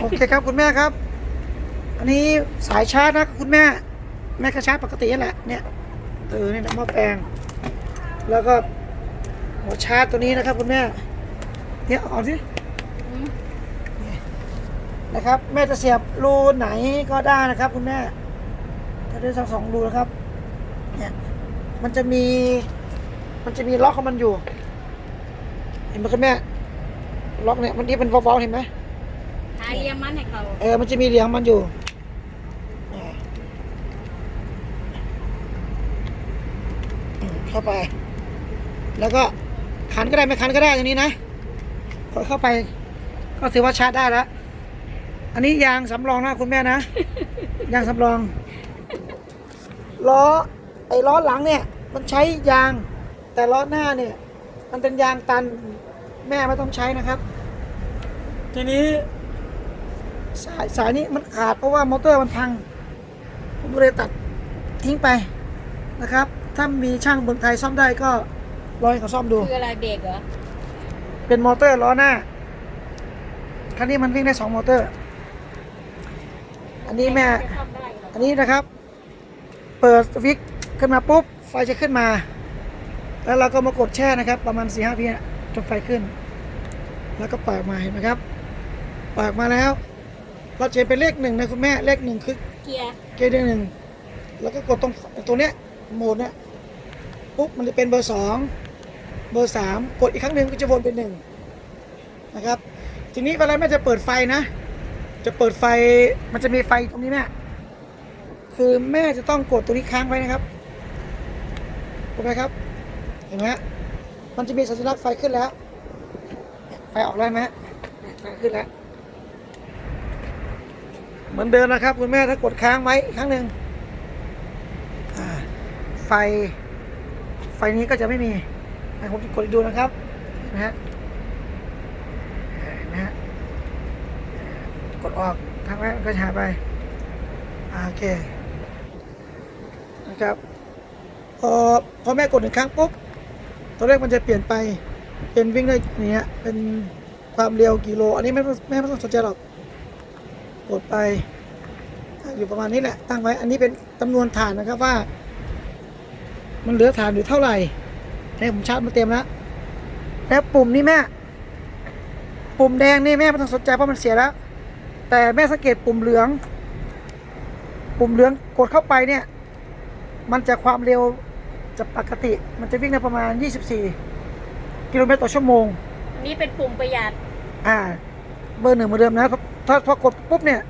โอเคครับคุณแม่ครับ อันนี้สายชาร์จนะคุณแม่ แม่ก็ชาร์จปกตินั่แหละเนี่ยเออนี่นะหม้อแปลง แล้วก็หัวชาร์จตัวนี้นะครับ คุณแม่ เนี่ยเอาสินะครับ แม่จะเสียบรูไหนก็ได้นะครับ คุณแม่จะได้ทั้งสองรูนะครับ เนี่ยมันจะมี มันจะมีล็อกของมันอยู่ เห็นไหมคุณแม่ ล็อกเนี่ยมันที่เป็นวอลๆเห็นไหม หาเรียมมันให้เขาเออมันจะมีเหลียงมันอยู่อ่าอืมเข้าไป แล้วก็ขันก็ได้ไม่ขันก็ได้ตรงนี้นะกดเข้าไป ก็ถือว่าชาร์จได้แล้ว อันนี้ยางสำรองนะคุณแม่นะ ยางสำรอง ล้อไอ้ล้อหลังเนี่ย มันใช้ยาง แต่ล้อหน้าเนี่ย มันเป็นยางตันแม่ไม่ต้องใช้นะครับ ทีนี้ สายสายนี้มันขาดเพราะว่ามอเตอร์มันพัง ผมก็เลยตัดทิ้งไปนะครับ ถ้ามีช่างเมืองไทยซ่อมได้ก็รอให้เขาซ่อมดู คืออะไรเบรกเหรอ เป็นมอเตอร์ล้อหน้า คันนี้มันวิ่งได้สองมอเตอร์ อันนี้แม่จะซ่อมได้เหรออันนี้นะครับ เปิดสวิตช์ขึ้นมาปุ๊บ ไฟจะขึ้นมา แล้วเราก็มากดแช่นะครับ ประมาณสี่ห้าวิอะจนไฟขึ้น แล้วก็ปล่อยออกมาเห็นไหมครับปล่อยออกมาแล้ว เราจะเห็นเป็นเลขหนึ่งนะคุณแม่เลขหนึ่งคือเกียร์เกียร์เดือนหนึ่งแล้วก็กดตรงตัวเนี้ยโหมดเนี้ยปุ๊บมันจะเป็นเบอร์สองเบอร์สามกดอีกครั้งหนึ่งก็จะวนเป็นหนึ่งนะครับ ทีนี้เวลาแม่จะเปิดไฟนะ จะเปิดไฟมันจะมีไฟตรงนี้แม่คือแม่จะต้องกดตัวนี้ค้างไว้นะครับกดไปครับ เห็นไหมฮะมันจะมีสัญลักษณ์ไฟขึ้นแล้ว ไฟออกได้ไหมฮะเนี่ยไฟขึ้นแล้ว เหมือนเดิมนะครับ คุณแม่ถ้ากดค้างไว้ครั้งหนึ่งไฟ ไฟนี้ก็จะไม่มีอะผมจะกดดูนะครับนะฮะนไหมฮะกดออกทางไว้มันก็จะหาไปโอเคนะครับพอพอแม่กดหนึ่งครั้งปุ๊บตัวเลขมันจะเปลี่ยนไปเป็นวิ่งได้อย่างเนี้ยเป็นความเร็วกิโล อันนี้ไม่ต้องแม่ไม่ต้องสนใจหรอก กดไปอยู่ประมาณนี้แหละตั้งไว้อันนี้เป็นจำนวนฐานนะครับว่า มันเหลือฐานอยู่เท่าไหร่ให้ผมชาร์จมาเต็มแล้วแล้วปุ่มนี้แม่ ปุ่มแดงนี่แม่ไม่ต้องสนใจเพราะมันเสียแล้ว แต่แม่สังเกตปุ่มเหลือง ปุ่มเหลืองกดเข้าไปเนี่ย มันจะความเร็วจะปกติ มันจะวิ่งได้ประมาณ 24 กิโลเมตรต่อชั่วโมงอันนี้เป็นปุ่มประหยัด อ่า เบอร์หนึ่งเหมือนเดิมนะ ถ้าถ้าพอกดปุ๊บเนี่ย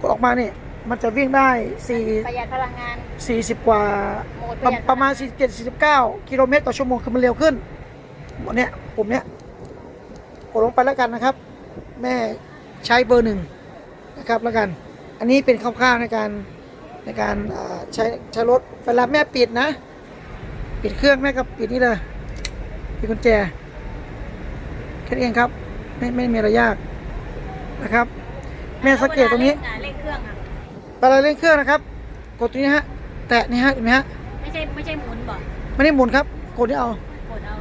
กดออกมาเนี่ยมันจะวิ่งได้สี่ประหยัดพลังงานสี่สิบกว่าโหมดปประระหยัดประมาณสี่เจ็ดสี่สิบเก้ากิโลเมตรต่อชั่วโมงคือมันเร็วขึ้นหมดเนี่ยปุ่มเนี้ยกดลงไปแล้วกันนะครับ แม่ใช้เบอร์หนึ่งนะครับแล้วกัน อันนี้เป็นคร่าวๆในการในการอ่าใช้ใช้รถเวลาแม่ปิดนะ ปิดเครื่องแม่ก็ปิดนี่เลยปิดกุญแจแค่นี้เองครับไม่ไม่มีอะไรยาก นะครับ แม่สังเกตตรงนี้เวลาเล่นเครื่องอะเวลาเล่นเครื่องนะครับ กดตรงนี้ฮะ แตะนี่ฮะเห็นไหมฮะไม่ใช่ไม่ใช่หมุนบ่ไม่ได้หมุนครับ กดที่เอากดเอา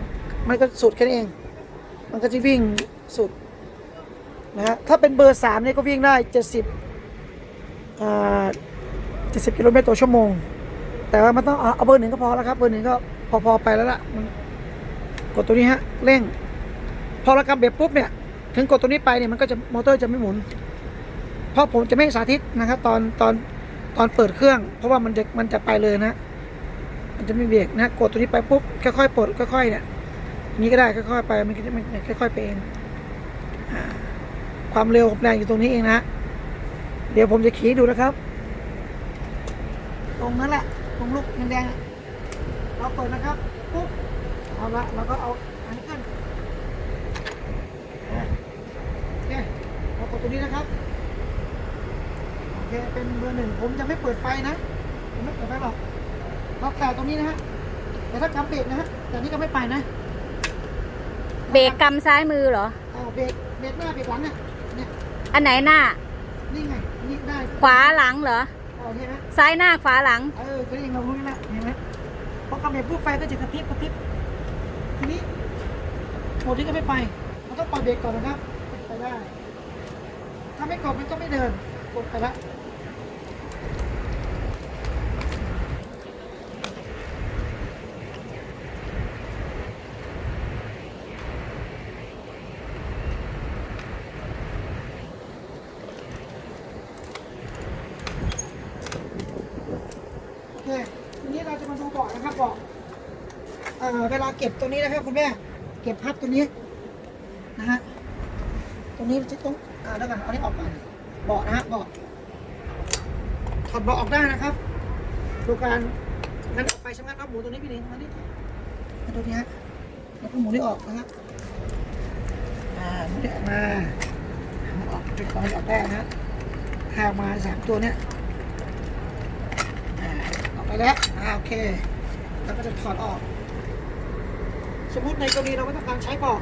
มันก็สุดแค่นี้เอง มันก็จะวิ่งสุดนะฮะถ้าเป็นเบอร์สามเนี่ยก็วิ่งได้เจ็ดสิบอ่าเจ็ดสิบกิโลเมตรต่อชั่วโมง แต่ว่ามันต้องเอาเอาเบอร์หนึ่งก็พอแล้วครับ เบอร์หนึ่งก็พอพอไปแล้วล่ะมันกดตัวนี้ฮะเร่ง พอเรากำเบรกปุ๊บเนี่ย ถึงกดตัวนี้ไปเนี่ยมันก็จะมอเตอร์จะไม่หมุน เพราะผมจะไม่สาธิตนะครับ ตอนตอนตอนเปิดเครื่อง เพราะว่ามันจะมันจะไปเลยนะ มันจะไม่เบรกนะกดตัวนี้ไปปุ๊บค่อยๆปลดค่อยๆเนี่ยนี้ก็ได้ค่อยๆไปมันจะมันค่อยๆไปเองอความเร็วของแรงอยู่ตรงนี้เองนะเดี๋ยวผมจะขี่ดูนะครับ ตรงนั้นแหละตรงลูกแดงๆเราเปิดนะครับปุ๊บเอาละเราก็เอาอันนี้ขึ้นอะโอเคเรา กดตัวนี้นะครับโอเคเป็นเบอร์หนึ่งผมจะไม่เปิดไฟนะผมไม่เปิดไฟหรอกเราแตะตรงนี้นะฮะแต่ถ้ากำเบรกนะฮะแต่นี่ก็ไม่ไปนะเบรกกำซ้ายมือเหรอเอาเบรกเบรกหน้าเบรกหลังเนี่ยเนี่ยอันไหนหน้า นี่ไงนี่ได้ขวาหลังเหรอเอาเห็นไหมซ้ายหน้าขวาหลังเออคือเองเรารู้นี่แหละเห็นไหมพอกำเบรกปุ๊บไฟก็จะกระพริบกระพริบทีนี้โหมดนี้ก็ไม่ไปเราต้องปล่อยเบรกก่อนนะครับไปได้ ถ้าไม่กดมันก็ไม่เดิน กดไปละโอเคทีนี้เราจะมาดูเบาะนะครับเบาะเอ่อเวลาเก็บตัวนี้นะครับคุณแม่ เก็บพับตัวนี้นะฮะตรงนี้จะต้อง อ่าแล้วกันเอาอันนี้ออกก่อนเบาะนะฮะเบาะถอดเบาะออกได้นะครับดูการงั้นออกไปใช่ไหมเอาหมูตัวนี้พี่ลิงมาดิมาดูนี่ฮะแล้วก็หมูนี่ออกนะครับอ่าหมูนี่ออกมาเอาออกจุดก่อนออกได้นะฮะข้ามาสามตัวเนี้ยอ่าออกไปแล้วอ่าโอเคแล้วก็จะถอดออก สมมติในกรณีเราไม่ต้องการใช้เบาะ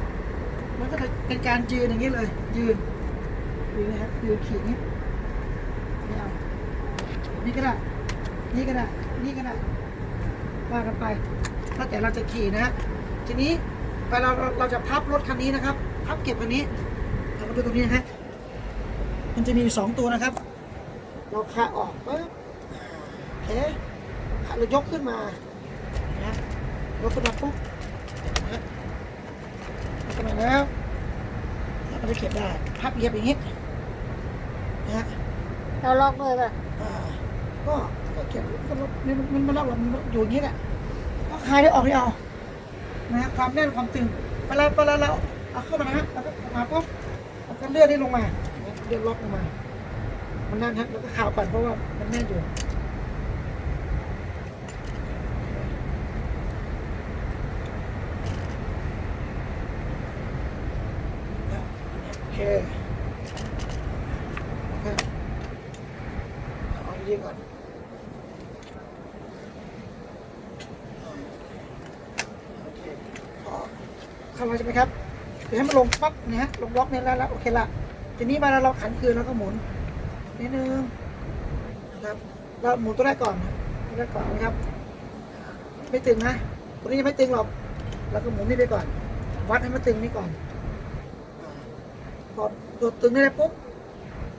มันก็จะเป็นการยืนอย่างนี้เลย ยืน ยืนนะครับยืนขีดนี้ไม่เอานี่ก็ได้นี่ก็ได้นี่ก็ได้ว่ากันไปถ้าแต่เราจะขี่นะฮะทีนี้เวลาเราเราจะพับรถคันนี้นะครับพับเก็บคันนี้เรามาดูตรงนี้นะฮะมันจะมีสองตัวนะครับ เราคาออกปุ๊บโอเคเรายกขึ้นมานะยกขึ้นมาปุ๊บนะฮะขนาแล้วเราจะเก็บได้พับเย็บอย่างนี้ เราล็อกเลยป่ะอ่าก็ก็เก็บก็ลดมันมันมันรับมันอยู่อย่างนี้แหละก็คลายได้ออกไม่เอานะฮะความแน่นความตึงเวลาเวลาเราเอาเข้ามานะฮะเราก็มาปุ๊บเราก็เลื่อนได้ลงมาเลื่อนล็อกลงมา มันแน่นฮะแล้วก็ข่าวปั่นเพราะว่ามันแน่นอยู่โอเคโอเคเอาดีก่อนโอเคพอเข้ามาใช่ไหมครับี๋ยวให้มันลงปั๊บนะฮะลงล็อกเนี่ยแล้วแล้วโอเคละทีนี้มาแล้วเราขันคืนแล้วก็หมุนนิดนึงนะครับเราหมุนตัวแรกก่อนตัวแรกก่อนนะครับ ไม่ตึงนะตัวนี้ยังไม่ตึงหรอกเราก็หมุนนี่ไปก่อน วัดให้มันตึงนี่ก่อนพอตัวตึงได้แล้วปุ๊บ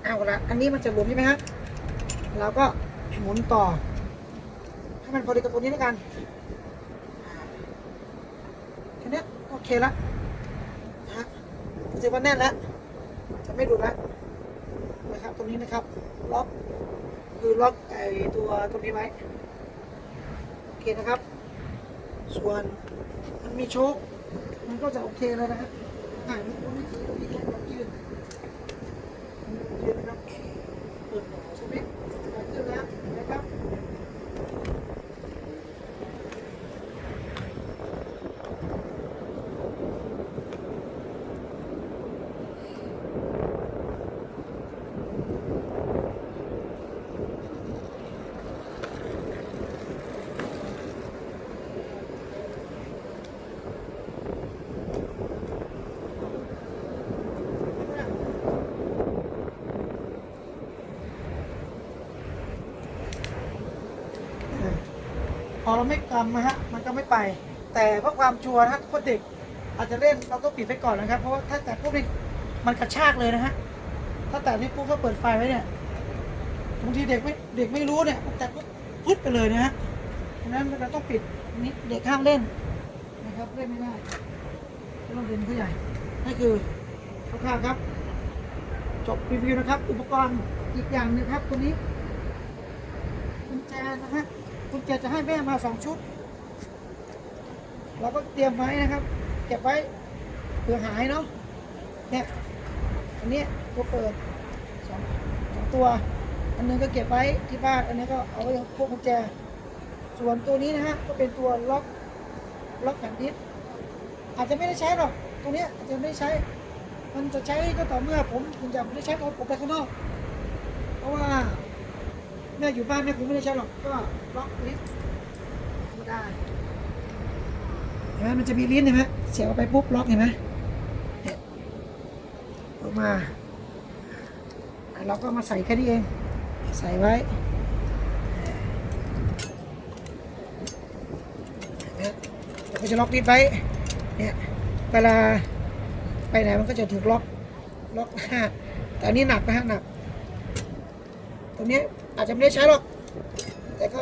เอาละอันนี้มันจะหลวมใช่ไหมฮะเราก็หมุนต่อให้มันพอดีกับตัวนี้ด้วยกันแค่นี้โอเคละ รู้สึกว่าแน่นแล้วจะไม่ดูดแล้วนะครับตรงนี้นะครับล็อกคือล็อกไอตัวตรงนี้ไว้โอเคนะครับ ส่วนมันมีโชคมันก็จะโอเคแล้วนะครับอ่ามันไม่ถือตรงนี้แค่ล็อกยืน ยืนนะครับเปิดสวิตช์เปิดขึ้นแล้วนะครับ พอเราไม่กำนะฮะมันก็ไม่ไป แต่เพื่อความชัวร์นะฮะคนเด็กอาจจะเล่นเราต้องปิดไว้ก่อนนะครับ เพราะว่าถ้าแต่ปุ๊บนี่มันกระชากเลยนะฮะถ้าแต่นี่ปุ๊บก็เปิดไฟไว้เนี่ยบางทีเด็กไม่เด็กไม่รู้เนี่ยแต่ปุ๊บพุดไปเลยนะฮะฉะนั้นเราต้องปิดนี่เด็กห้ามเล่นนะครับเล่นไม่ได้ต้องเรียนผู้ใหญ่นั่นคือคร่าวๆครับจบรีวิวนะครับ อุปกรณ์อีกอย่างหนึงครับตัวนี้กุญแจนะฮะ กุญแจจะให้แม่มาสองชุด เราก็เตรียมไว้นะครับ เก็บไว้เผื่อหายเนาะเนี่ยอันนี้ตัวเปิดสองสองตัว อันหนึงก็เก็บไว้ที่บ้านอันนี้ก็เอาไว้พวกกุญแจ ส่วนตัวนี้นะฮะก็เป็นตัวล็อกล็อกแผ่นดิสอาจจะไม่ได้ใช้หรอกตัวนี้อาจจะไม่ได้ใช้ มันจะใช้ก็ต่อเมื่อผมผมจะไม่ได้ใช้ตอนผมไปข้างนอก เพราะว่า แม่อยู่บ้านแม่คงไม่ได้ใช้หรอก ก็ล็อกลิ้นธรรมดาเห็นไหมมันจะมีลิ้นเห็นไหมเสียบไปปุ๊บล็อกเห็นไหมเนี่ยออกมาเราก็มาใส่แค่นี้เอง ใส่ไว้เห็นไหมเราก็จะล็อกลิ้นไว้ เนี่ย เวลาไปไหนมันก็จะถูกล็อก ล็อกหน้าแต่อันนี้หนักนะฮะหนักตัวนี้ อาจจะไม่ได้ใช้หรอก แต่ก็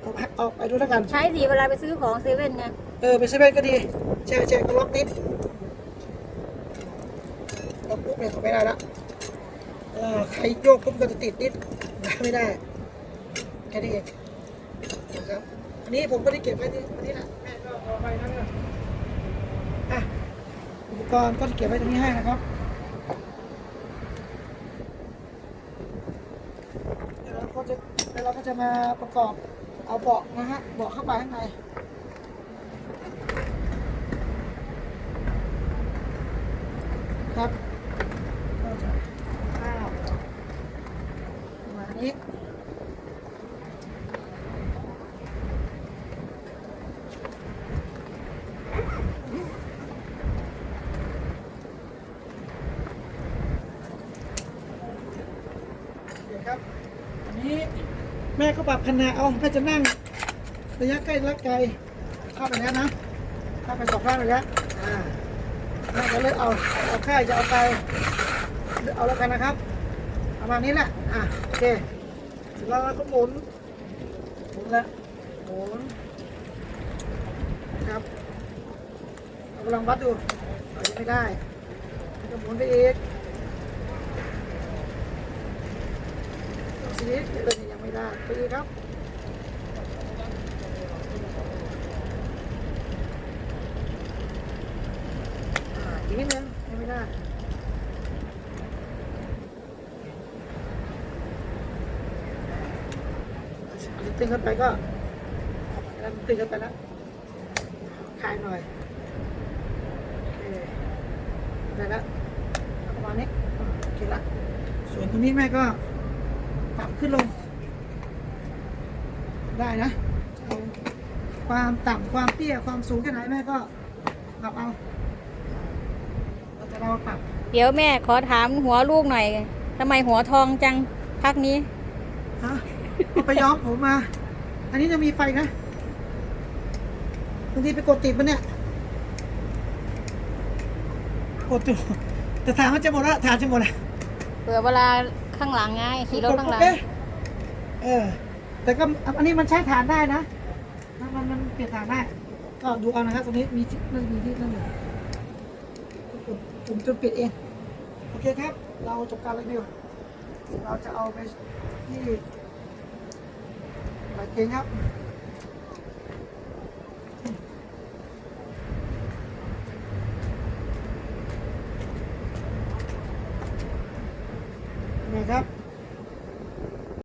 เอาไปเอาไปดูแล้วกัน ใช้สีเวลาไปซื้อของเซเว่นไงเออไปเซเว่นก็ดีแช่แช่ก็ล็อกนิดล็อกปุ๊บเนี่ยเขาไม่ได้ละเออใครโยกปุ๊บก็จะติดนิดไม่ได้แค่นี้เองนะครับอันนี้ผมก็ได้เก็บไว้ที่อันนี้แหละแม่ก็เอาไปนั่นนะอะอุปกรณ์ก็จะเก็บไว้ตรงนี้ให้นะครับเดี๋ยวเราก็จะเดี๋ยวเราก็จะ มาประกอบเอาเบาะนะฮะเบาะเข้าไปข้างในครับก็จะข้าวประมาณนี้เดี๋ยวครับอันนี้ แม่ก็ปรับขนาดเอาแม่จะนั่ง ระยะใกล้ระยะไกลเข้าไปแล้วนะเข้าไปสองข้างไปแล้วอ่าแม่ก็เลยเอาเอาแค่จะเอาไปเอาแล้วกันนะครับประมาณนี้แหละอะโอเคเสร็จแล้วเราก็หมุนหมุนแล้วหมุนครับเราลองวัดดูเอายังไม่ได้ก็หมุนไปอีกสีนี้เลยยัง ไม่ได้ไปอีกครับอีกนิดนึงยังไม่ได้อันนี้ตึงขึ้นไปก็ตึงขึ้นไปแล้วคลายหน่อยโอเคได้แล้วประมาณนี้โอเคละส่วนตรงนี้แม่ก็ปรับขึ้นลง ได้นะเอาความต่ำความเตี้ยความสูงแค่ไหนแม่ก็ปรับเอาเราจะเราปรับเดี๋ยวแม่ขอถามหัวลูกหน่อยทำไมหัวทองจังพักนี้ฮะเอาไปย้อมผมมา อันนี้จะมีไฟนะบางทีไปกดติดมันเนี่ยกดอยู่แต่ถามมันจะหมดแล้วถามจะหมดแล้วเผื่อเวลาข้างหลังไงขี่รถข้างหลัง เอ๊ะเออ แต่ก็อันนี้มันใช้ฐานได้นะมันมันเปลี่ยนฐานได้ก็ดูเอานะครับตรงนี้มีที่นั่นมีที่นั่นอยู่กดปุ่มจะปิดเอง โอเคครับ เราจบการรีวิวเราจะเอาไปที่ปเกงครับ